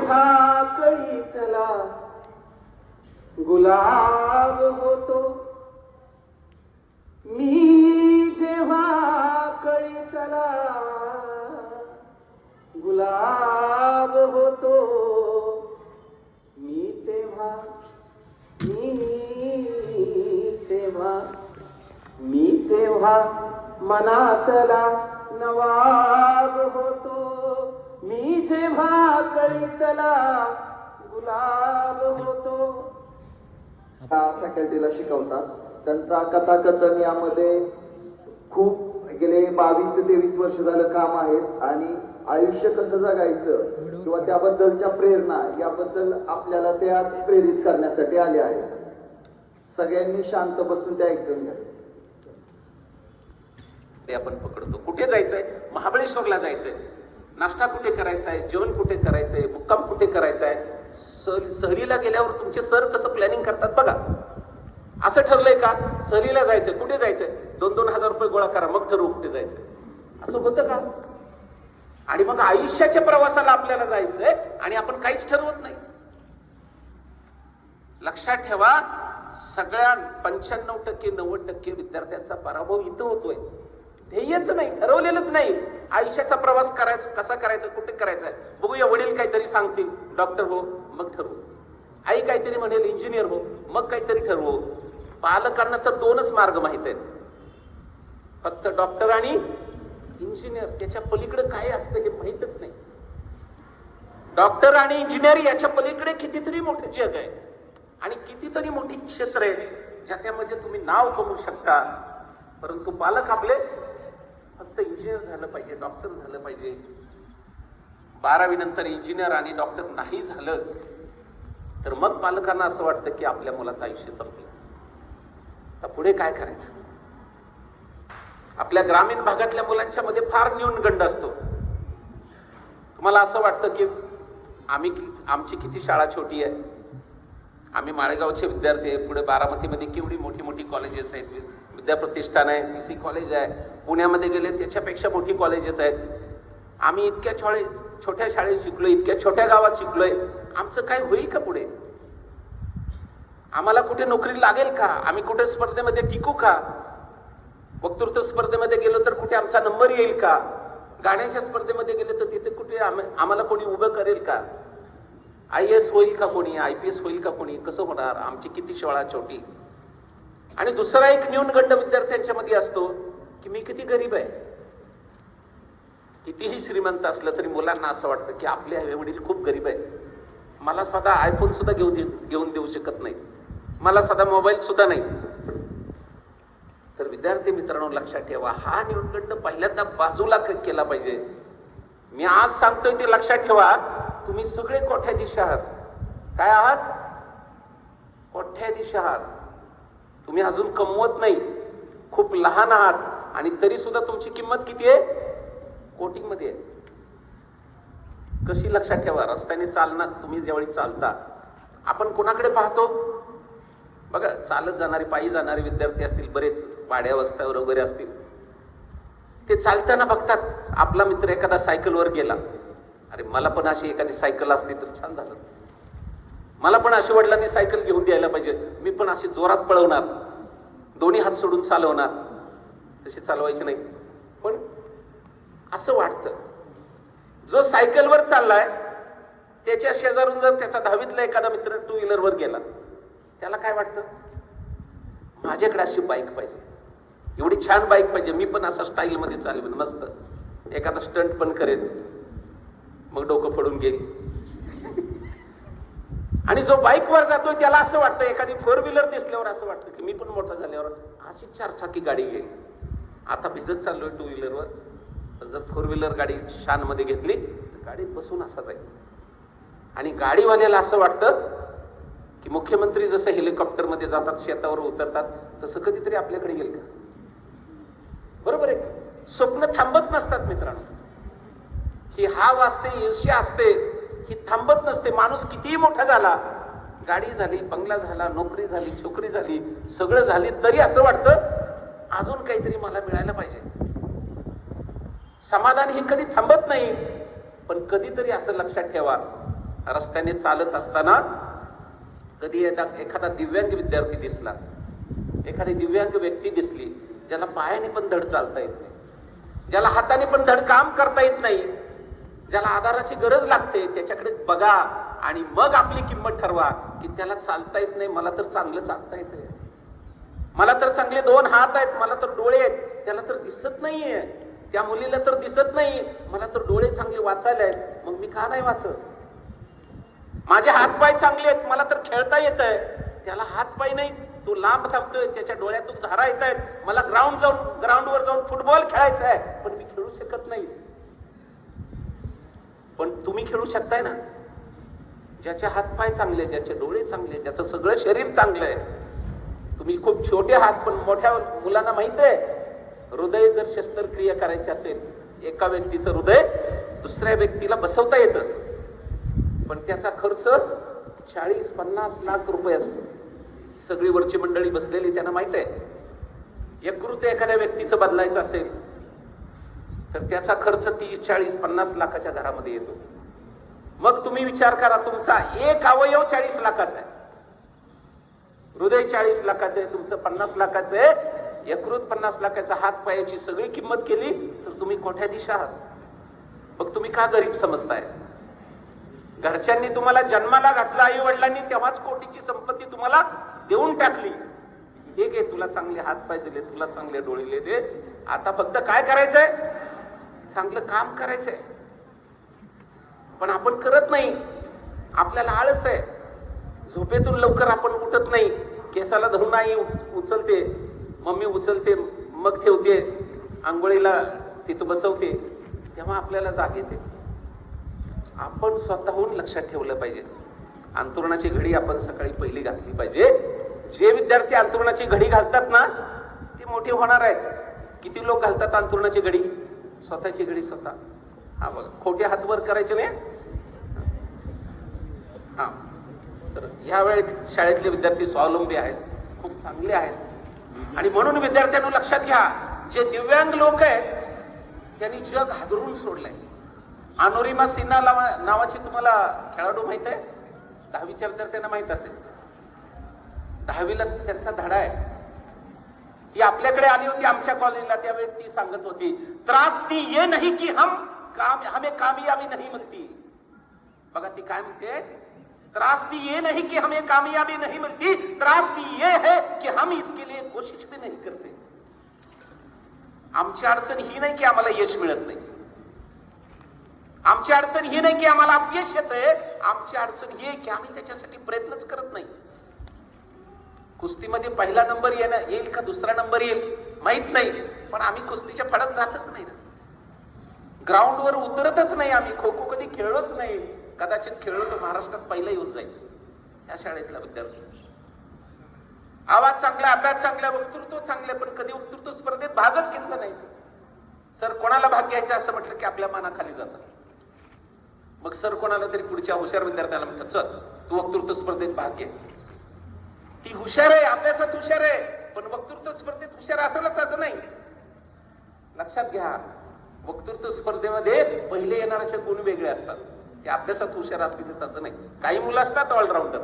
जेव्हा कळीतला गुलाब होतो. मी जेव्हा कळीतला गुलाब होतो. मी तेव्हा मी तेव्हा मी तेव्हा मनातला नवाब होतो. मी जेव्हा कळीतला गुलाब होतो. फॅकल्टीला शिकवतात. त्यांचा कथाकथन यामध्ये खूप गेले बावीस ते तेवीस वर्ष झालं काम आहेत आणि आयुष्य कसं जगायचं किंवा त्याबद्दलच्या प्रेरणा याबद्दल आपल्याला ते आज प्रेरित करण्यासाठी आले आहेत. सगळ्यांनी शांत बसून ते ऐकून घ्या. ते आपण पकडतो. कुठे जायचंय? महाबळेश्वरला जायचंय. नाश्ता कुठे करायचा आहे? जेवण कुठे करायचं आहे? मुक्काम कुठे करायचा आहे? सहल सहलीला गेल्यावर तुमचे सर कसं प्लॅनिंग करतात बघा. असं ठरलंय का? सहलीला जायचं कुठे जायचंय? दोन दोन हजार रुपये गोळा करा. मग ठरवू कुठे जायचं असं होतं का? आणि मग आयुष्याच्या प्रवासाला आपल्याला जायचंय आणि आपण काहीच ठरवत नाही. लक्षात ठेवा सगळ्या पंच्याण्णव टक्के नव्वद टक्के विद्यार्थ्यांचा पराभव इथं होतोय. ध्येयच नाही ठरवलेलंच नाही. आयुष्याचा प्रवास करायचा कसा करायचा कुठे करायचा आहे बघूया वडील काहीतरी सांगतील. डॉक्टर हो मग ठरवू. आई काहीतरी म्हणेल इंजिनियर हो मग काहीतरी ठरवू. पालकांना तर दोनच मार्ग माहीत आहेत. फक्त डॉक्टर आणि इंजिनियर त्याच्या पलीकडे काय असतं हे माहितच नाही. डॉक्टर आणि इंजिनियर याच्या पलीकडे कितीतरी मोठे जग आहे. आणि कितीतरी मोठी क्षेत्र आहे. ज्याच्यामध्ये तुम्ही नाव कमवू शकता. परंतु पालक आपले फक्त इंजिनियर झालं पाहिजे डॉक्टर झालं पाहिजे. बारावी नंतर इंजिनियर आणि डॉक्टर नाही झालं तर मग पालकांना असं वाटतं की आपल्या मुलाचं आयुष्य संपलं. तर पुढे काय करायचं? आपल्या ग्रामीण भागातल्या मुलांच्या मध्ये फार न्यूनगंड असतो. तुम्हाला असं वाटतं की आम्ही आमची किती शाळा छोटी आहे? आम्ही माळेगावचे विद्यार्थी आहे. पुढे बारामतीमध्ये केवढी मोठी मोठी कॉलेजेस आहेत. विद्याप्रतिष्ठान आहे पी सी कॉलेज आहे. पुण्यामध्ये गेले त्याच्यापेक्षा मोठी कॉलेजेस आहेत. आम्ही इतक्या छोळे छोट्या शाळेत शिकलोय इतक्या छोट्या गावात शिकलोय. आमचं काय होईल का पुढे? आम्हाला कुठे नोकरी लागेल का? आम्ही कुठे स्पर्धेमध्ये टिकू का? वक्तृत्व स्पर्धेमध्ये गेलो तर कुठे आमचा नंबर येईल का? गाण्याच्या स्पर्धेमध्ये गेलो तर तिथे कुठे आम्हाला कोणी उभं करेल का? आय एस होईल का कोणी? आय पी एस होईल का कोणी? कसं होणार? आमची किती शाळा छोटी. आणि दुसरा एक न्यूनगंड विद्यार्थ्यांच्या मध्ये असतो. की मी किती गरीब आहे? कितीही श्रीमंत असलं तरी मुलांना असं वाटतं की आपले आई वडील खूप गरीब आहे मला साधा आयफोन सुद्धा घेऊन दे- घेऊन देऊ शकत नाही. मला साधा मोबाईल सुद्धा नाही. तर विद्यार्थी मित्रांनो लक्षात ठेवा हा निवडखंड पहिल्यांदा बाजूला केला पाहिजे. मी आज सांगतोय ते लक्षात ठेवा. तुम्ही सगळे कोठ्याधीश आहात? काय आहात? कोठ्याधीश आहात? तुम्ही अजून कमवत नाही. खूप लहान आहात. आणि तरी सुद्धा तुमची किंमत किती आहे? कोटिंगमध्ये आहे. कशी लक्षात ठेवा रस्त्याने चालणार तुम्ही ज्यावेळी चालता आपण कोणाकडे पाहतो? बघा चालत जाणारे पायी जाणारे विद्यार्थी असतील बरेच वाड्यावस्थावर वगैरे असतील. ते चालताना बघतात आपला मित्र एखादा सायकलवर गेला. अरे मला पण अशी एखादी सायकल असली तर छान झालं. मला पण अशी वडिलांनी सायकल घेऊन द्यायला पाहिजे. मी पण अशी जोरात पळवणार. दोन्ही हात सोडून चालवणार. तशी चालवायची नाही. पण असं वाटतं जो सायकलवर चाललाय त्याच्या शेजारून जर त्याचा दहावीतला एखादा मित्र टू व्हीलरवर गेला त्याला काय वाटतं? माझ्याकडे अशी बाईक पाहिजे. एवढी छान बाईक पाहिजे. मी पण असा स्टाईलमध्ये चालवेन मस्त. एखादा स्टंट पण करेन. मग डोकं पडून घेईल आणि जो बाईकवर जातोय त्याला असं वाटतं एखादी फोर व्हीलर दिसल्यावर असं वाटतं की मी पण मोठा झाल्यावर अशी चार चाकी गाडी घेईल आता भिजत चाललोय टू व्हीलरवर जर फोर व्हीलर गाडी शानमध्ये घेतली तर गाडीत बसून असा जाईल आणि गाडीवाल्याला असं वाटतं की मुख्यमंत्री जसं हेलिकॉप्टरमध्ये जातात शेतावर उतरतात तसं कधीतरी आपल्याकडे येईल का? बरोबर आहे स्वप्न थांबत नसतात मित्रांनो. ही हाव असते ईर्ष्या असते ही थांबत नसते. माणूस कितीही मोठा झाला गाडी झाली बंगला झाला नोकरी झाली छोकरी झाली सगळं झाली तरी असं वाटतं अजून काहीतरी मला मिळायला पाहिजे. समाधान हे कधी थांबत नाही पण कधीतरी असं लक्षात ठेवा. रस्त्याने चालत असताना कधी एखादा दिव्यांग विद्यार्थी दिसला. एखादी दिव्यांग व्यक्ती दिसली ज्याला पायाने पण धड चालता येत नाही. ज्याला हाताने पण धड काम करता येत नाही. ज्याला आधाराची गरज लागते त्याच्याकडे बघा आणि मग आपली किंमत ठरवा की त्याला चालता येत नाही मला तर चांगलं चालता येतंय. मला तर चांगले दोन हात आहेत मला तर डोळे आहेत. त्याला तर दिसत नाहीये. त्या मुलीला तर दिसत नाही. मला तर डोळे चांगले वाचायला आहेत. मग मी का नाही वाचत? माझे हातपाय चांगले आहेत मला तर खेळता येत आहे. त्याला हातपाय नाही तो लांब थांबतोय त्याच्या डोळ्यातून धारा येत आहेत. मला ग्राउंड जाऊन ग्राउंडवर जाऊन फुटबॉल खेळायचा आहे. पण मी खेळू शकत नाही. पण तुम्ही खेळू शकताय ना? ज्याचे हातपाय चांगले ज्याचे डोळे चांगले ज्याचं सगळं शरीर चांगलं आहे तुम्ही खूप छोटे आहात पण मोठ्या मुलांना माहीत आहे हृदय जर शस्त्रक्रिया करायची असेल एका व्यक्तीचं हृदय दुसऱ्या व्यक्तीला बसवता येतं. पण त्याचा खर्च चाळीस पन्नास लाख रुपये असतो. सगळी वरची मंडळी बसलेली त्यांना माहीत आहे. यकृत एखाद्या व्यक्तीचं बदलायचं असेल तर त्याचा खर्च तीस चाळीस पन्नास लाखाच्या घरामध्ये येतो. मग तुम्ही विचार करा तुमचा एक अवयव चाळीस लाखाचा हृदय चाळीस लाखाचं आहे तुमचं पन्नास लाखाचं आहे. यकृत पन्नास लाखाचा हात पायाची सगळी किंमत केली तर तुम्ही कोठ्या दिशा आहात? मग तुम्ही का गरीब समजताय? घरच्यांनी तुम्हाला जन्माला घातला आई वडिलांनी तेव्हाच कोटीची संपत्ती तुम्हाला देऊन टाकली. हे घे तुला चांगले हात पाय दिले तुला चांगले डोळे दे आता फक्त काय करायचंय? चांगलं काम करायचंय. पण आपण करत नाही. आपल्याला आळस आहे. झोपेतून लवकर आपण उठत नाही. केसाला धरून आई उचलते. मम्मी उचलते मग ठेवते. आंघोळीला तिथं बसवते. तेव्हा आपल्याला जाग येते. आपण स्वतःहून लक्षात ठेवलं पाहिजे. अंतरुणाची घडी आपण सकाळी पहिली घातली पाहिजे. जे विद्यार्थी अंतरुणाची घडी घालतात ना ते मोठे होणार आहेत. किती लोक घालतात अंतरुणाची घडी? स्वतःची घडी स्वतः. हा बघा खोटे हात वर करायचे नाही. हा. तर ह्या शाळेतले विद्यार्थी स्वावलंबी आहेत खूप चांगले आहेत. आणि म्हणून विद्यार्थ्यांना लक्षात घ्या जे दिव्यांग लोक आहेत त्यांनी जग हादरून सोडलंय. अनोरिमा सिन्हा लावा- नावाची तुम्हाला खेळाडू माहीत आहे? दहावीच्या विद्यार्थ्यांना माहीत असेल. दहावीला त्यांचा धडा आहे. ती आपल्याकडे आली होती आमच्या कॉलेजला त्यावेळी ती सांगत होती त्रास ती ये नाही की हम काम हमें कामयाबी नाही म्हणती. बघा ती काय म्हणते? त्रास भी ये नहीं कि हमें कामयाबी नहीं मिलती त्रास भी ये है कि हम इसके लिए कोशिश भी नहीं करते। आमची अडचण ही नाही की आम्हाला यश मिळत नाही। आमची अडचण ही नाही की आम्हाला अपयश आहे आमची अडचण ही आहे की आम्ही त्याच्यासाठी प्रयत्नच करत नाही। कुस्तीमध्ये पहिला नंबर येणं येईल का दुसरा नंबर येईल माहीत नाही पण आम्ही कुस्तीच्या फळात जातच नाही ना। ग्राउंडवर उतरतच नाही आम्ही खो खो कधी खेळलोच नाही। कदाचित खेळलो तर महाराष्ट्रात पहिला येऊन जाईल. या शाळेतला विद्यार्थी. आवाज चांगला अभ्यास चांगला वक्तृत्व चांगले पण कधी वक्तृत्व स्पर्धेत भागच घेतला नाही. सर कोणाला भाग घ्यायचा असं म्हटलं की आपल्या मानाखाली जातात मग सर कोणाला तरी पुढच्या हुशार विद्यार्थ्याला म्हणतात चल तू वक्तृत्व स्पर्धेत भाग घे. ती हुशार आहे अभ्यासात हुशार आहे पण वक्तृत्व स्पर्धेत हुशार असेलच असं नाही. लक्षात घ्या वक्तृत्व स्पर्धेमध्ये पहिले येणारे गुण वेगळे असतात. ते अभ्यासात हुशार असतील तसं नाही. काही मुलं असतात ऑलराऊंडर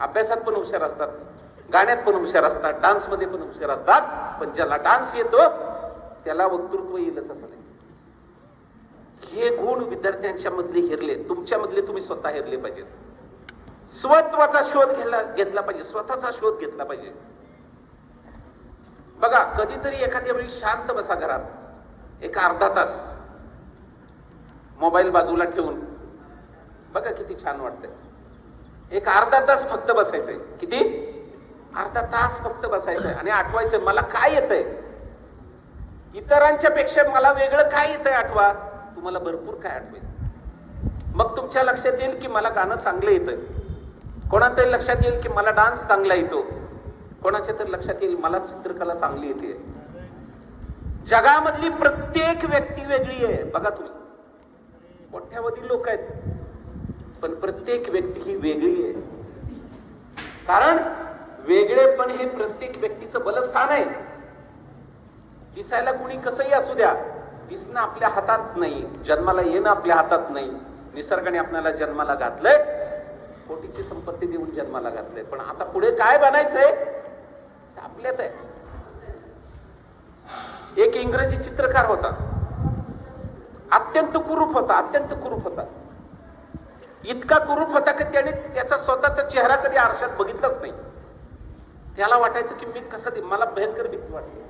अभ्यासात पण हुशार असतात. गाण्यात पण हुशार असतात. डान्समध्ये पण हुशार असतात. पण ज्याला डान्स येतो त्याला वक्तृत्व येईलच असं नाही हे गुण विद्यार्थ्यांच्या मधले हिरले. तुमच्या मधले तुम्ही स्वतः हिरले पाहिजेत. स्वत्वाचा शोध घ्यायला घेतला पाहिजे. स्वतःचा शोध घेतला पाहिजे. बघा कधीतरी एखाद्या वेळी शांत बसा घरात. एक अर्धा तास. मोबाईल बाजूला ठेवून. बघा किती छान वाटतंय. एक अर्धा तास फक्त बसायचंय. किती? अर्धा तास फक्त बसायचंय. आणि आठवायचंय मला काय येतंय? इतरांच्या पेक्षा मला वेगळं काय येतंय आठवा? तुम्हाला भरपूर काय आठवेल. मग तुमच्या लक्षात येईल की मला गाणं चांगलं येतंय. कोणातरी लक्षात येईल की मला डान्स चांगला येतो. कोणाच्या तरी लक्षात येईल मला चित्रकला चांगली येते. जगामधली प्रत्येक व्यक्ती वेगळी आहे. बघा तुम्ही. मोठ्यावधी लोक आहेत. पण प्रत्येक व्यक्ती ही वेगळी आहे. कारण वेगळेपण हे प्रत्येक व्यक्तीचं बलस्थान आहे. दिसायला कुणी कसंही असू द्या दिसणं आपल्या हातात नाही जन्माला येणं आपल्या हातात नाही. निसर्गाने आपल्याला जन्माला घातलंय कोटीची संपत्ती देऊन जन्माला घातलंय. पण आता पुढे काय बनायचंय? आपल्यात आहे. एक इंग्रजी चित्रकार होता. अत्यंत कुरूप होता अत्यंत कुरूप होता. इतका कुरूप होता की त्याने त्याचा स्वतःचा चेहरा कधी आरशात बघितलाच नाही. त्याला वाटायचं की मी कसं दे मला भयंकर भीती वाटली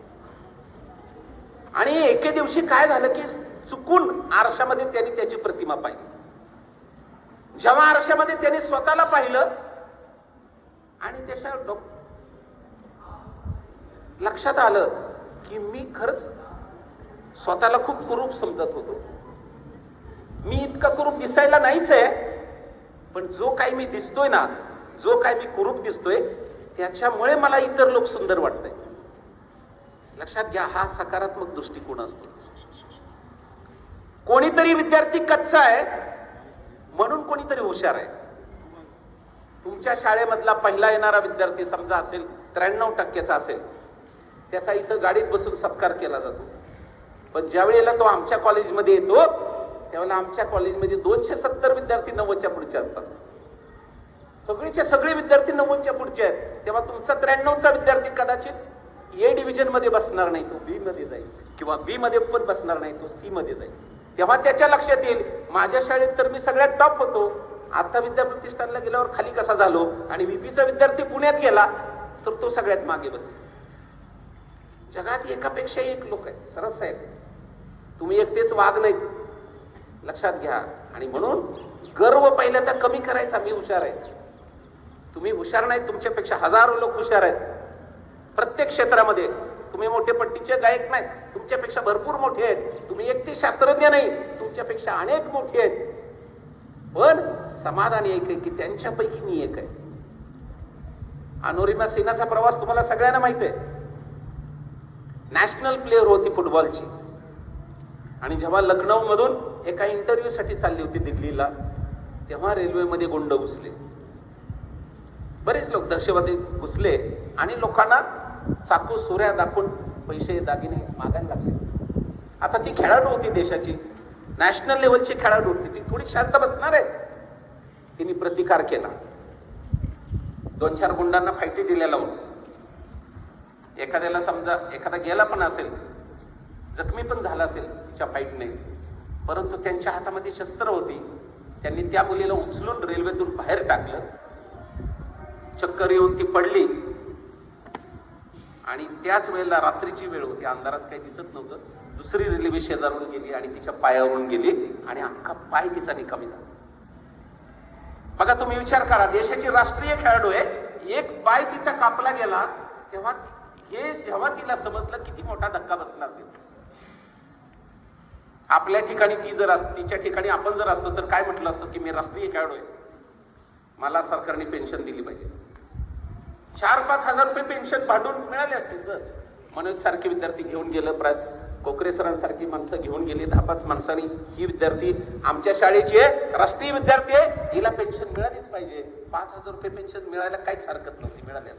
आणि एके दिवशी काय झालं की चुकून आरशामध्ये त्याने त्याची प्रतिमा पाहिली. जेव्हा आरशामध्ये त्याने स्वतःला पाहिलं आणि त्याच्या डोक- लक्षात आलं की मी खरंच स्वतःला खूप कुरूप समजत होतो. मी इतका कुरूप दिसायला नाहीच आहे पण जो काही मी दिसतोय ना जो काही मी कुरूप दिसतोय त्याच्यामुळे मला इतर लोक सुंदर वाटतंय. लक्षात घ्या हा सकारात्मक दृष्टिकोन असतो. कोणीतरी विद्यार्थी कच्चा आहे म्हणून कोणीतरी हुशार आहे. तुमच्या शाळेमधला पहिला येणारा विद्यार्थी समजा असेल त्र्याण्णव टक्क्याचा असेल त्याचा इथं गाडीत बसून सत्कार केला जातो. पण ज्यावेळेला तो आमच्या कॉलेजमध्ये येतो त्यावेळेला आमच्या कॉलेजमध्ये दोनशे सत्तर विद्यार्थी नव्वदच्या पुढचे असतात. सगळीचे सगळे विद्यार्थी नव्वदच्या पुढचे आहेत. तेव्हा तुमचा त्र्याण्णवचा विद्यार्थी कदाचित ए डिव्हिजनमध्ये बसणार नाही तो बी मध्ये जाईल. किंवा बी मध्ये पण बसणार नाही तो सी मध्ये जाईल. तेव्हा त्याच्या लक्षात येईल माझ्या शाळेत तर मी सगळ्यात टॉप होतो. आता विद्या प्रतिष्ठानला गेल्यावर खाली कसा झालो? आणि व्हीपीचा विद्यार्थी पुण्यात गेला तर तो सगळ्यात मागे बसेल. जगात एकापेक्षा एक लोक आहेत सरस आहेत तुम्ही एकटेच वाघ नाहीत. लक्षात घ्या. आणि म्हणून गर्व पहिल्यांदा कमी करायचा मी हुशार आहे. तुम्ही हुशार नाही तुमच्यापेक्षा हजारो लोक हुशार आहेत. प्रत्येक क्षेत्रामध्ये तुम्ही मोठे पट्टीचे गायक नाहीत तुमच्यापेक्षा भरपूर मोठे आहेत. तुम्ही एकटे शास्त्रज्ञ नाही तुमच्यापेक्षा अनेक मोठे आहेत. पण समाधान एक आहे की त्यांच्यापैकी मी एक आहे. अनोरिमा सिन्हाचा प्रवास तुम्हाला सगळ्यांना माहीत आहे. नॅशनल प्लेअर होती फुटबॉलची. आणि जेव्हा लखनौ मधून एका इंटरव्ह्यूसाठी चालली होती दिल्लीला तेव्हा रेल्वेमध्ये गुंड घुसले. बरेच लोक दहशतवादी घुसले आणि लोकांना चाकू सुऱ्या दाखवून पैसे दागिने मागायला लागले. आता ती खेळाडू होती देशाची. नॅशनल लेवलची खेळाडू होती ती. थोडी शांत बसणार आहे. तिने प्रतिकार केला. दोन चार गुंडांना फायटी दिल्या लावून. एखाद्याला समजा एखादा गेला पण असेल जखमी पण झाला असेल तिच्या फाईटने परंतु त्यांच्या हातामध्ये शस्त्र होती. त्यांनी त्या मुलीला उचलून रेल्वेतून बाहेर टाकलं. चक्कर येऊन ती पडली. आणि त्याच वेळेला रात्रीची वेळ होती. अंधारात काही दिसत नव्हतं. दुसरी रेल्वे शेजारून गेली आणि तिच्या पायावरून गेली आणि अख्खा पाय तिचा निकामी झाला. बघा तुम्ही विचार करा. देशाची राष्ट्रीय खेळाडू आहे. एक पाय तिचा कापला गेला तेव्हा हे जेव्हा तिला समजलं किती मोठा धक्का बसणार ते आपल्या ठिकाणी ती जर अस- तिच्या ठिकाणी आपण जर असतो तर काय म्हटलं असतं की मी राष्ट्रीय खेळाडू आहे मला सरकारने पेन्शन दिली पाहिजे. चार पाच हजार रुपये पेन्शन भांडून मिळाले असते तर. मनोज सारखे विद्यार्थी घेऊन गेलं प्रा कोकरे सरांसारखी माणसं घेऊन गेली दहा पाच माणसांनी. ही विद्यार्थी आमच्या शाळेची आहे राष्ट्रीय विद्यार्थी आहे. हिला पेन्शन मिळालीच पाहिजे. पाच हजार रुपये पेन्शन मिळायला काहीच हरकत नव्हती मिळाल्या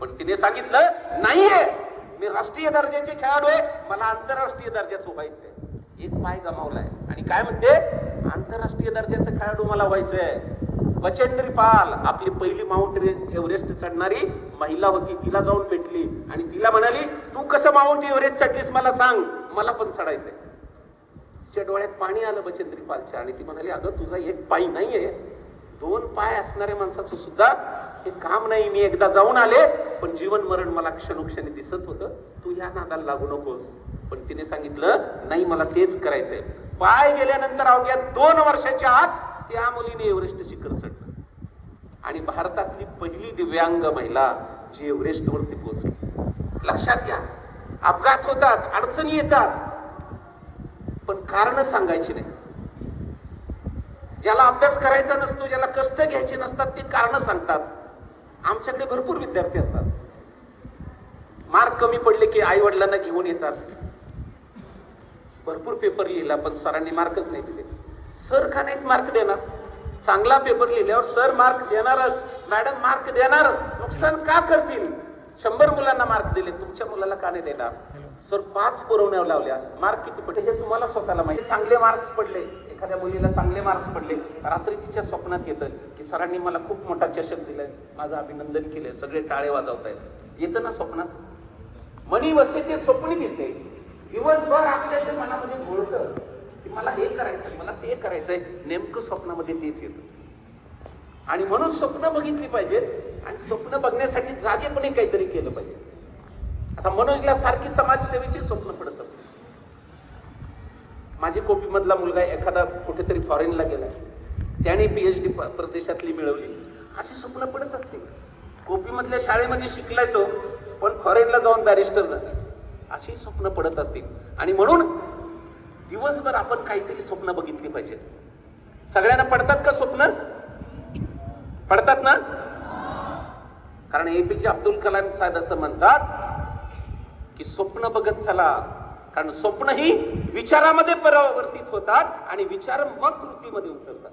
पण तिने सांगितलं नाहीये. मी राष्ट्रीय दर्जाचे खेळाडू आहे. मला आंतरराष्ट्रीय दर्जाचं आहे एक पाय गमावलाय. आणि काय म्हणते? आंतरराष्ट्रीय दर्जाचं खेळाडू मला व्हायचंय. बचेंद्री पाल आपली पहिली माउंट एव्हरेस्ट चढणारी महिला होती. तिला जाऊन भेटली. आणि तिला म्हणाली तू कसं माउंट एव्हरेस्ट चढलीस मला सांग. मला पण चढायचंय. तिच्या डोळ्यात पाणी आलं बचेंद्री पालच्या आणि ती म्हणाली अगं तुझा एक पाय नाहीये. दोन पाय असणाऱ्या माणसाचं सुद्धा हे काम नाही. मी एकदा जाऊन आले पण जीवन मरण मला क्षणोक्षणी दिसत होतं. तू या नादाला लागू नकोस. पण तिने सांगितलं नाही मला तेच करायचंय. पाय गेल्यानंतर अवघ्या दोन वर्षाच्या आत त्या मुलीने एव्हरेस्ट शिखर चढलं. आणि भारतातली पहिली दिव्यांग महिला जी एव्हरेस्ट वरती पोहोचली. लक्षात घ्या अपघात होतात अडचणी येतात पण कारण सांगायची नाही. ज्याला अभ्यास करायचा नसतो ज्याला कष्ट घ्यायचे नसतात ते कारण सांगतात. आमच्याकडे भरपूर विद्यार्थी असतात. मार्क कमी पडले की आई वडिलांना घेऊन येतात. भरपूर पेपर लिहिला पण सरांनी मार्कच नाही दिले. सर का नाहीत मार्क देणार. चांगला पेपर लिहिल्यावर सर मार्क देणारच. मॅडम मार्क देणारच नुकसान का करतील? शंभर मुलांना मार्क दिले. तुमच्या मुलाला का नाही देणार? सर पाच पुरवण्या लावल्या. मार्क किती पडले? हे तुम्हाला स्वतःला माहिती. चांगले मार्क्स पडले. एखाद्या मुलीला चांगले मार्क्स पडले. रात्री तिच्या स्वप्नात येतं की सरांनी मला खूप मोठा चषक दिलाय. माझं अभिनंदन केलंय. सगळे टाळे वाजवतायत. येतं ना स्वप्नात? मनी वसे ते स्वप्नी दिसते दिवसभर आपल्याच्या मनामध्ये बोलतं की मला हे करायचंय मला ते करायचंय. नेमकं स्वप्नामध्ये तेच येतं. आणि म्हणून स्वप्न बघितली पाहिजेत आणि स्वप्न बघण्यासाठी जागेपणे काहीतरी केलं पाहिजे. आता मनोजला सारखी समाजसेवेची स्वप्न पडत असते. माझी कोपी मधला मुलगा एखादा कुठेतरी फॉरेनला गेलाय. त्याने पीएचडी प्रदेशातली मिळवली. अशी स्वप्न पडत असते. कोपी मधल्या शाळेमध्ये शिकलाय तो पण फॉरेनला जाऊन बॅरिस्टर झाले. अशी स्वप्न पडत असतील. आणि म्हणून दिवसभर आपण काहीतरी स्वप्न बघितली पाहिजेत सगळ्यांना पडतात का स्वप्न? पडतात ना? कारण एपीजे अब्दुल कलाम साहेब असं म्हणतात की स्वप्न बघत चला. कारण स्वप्न ही विचारामध्ये परावर्तित होतात आणि विचार मग कृतीमध्ये उतरतात.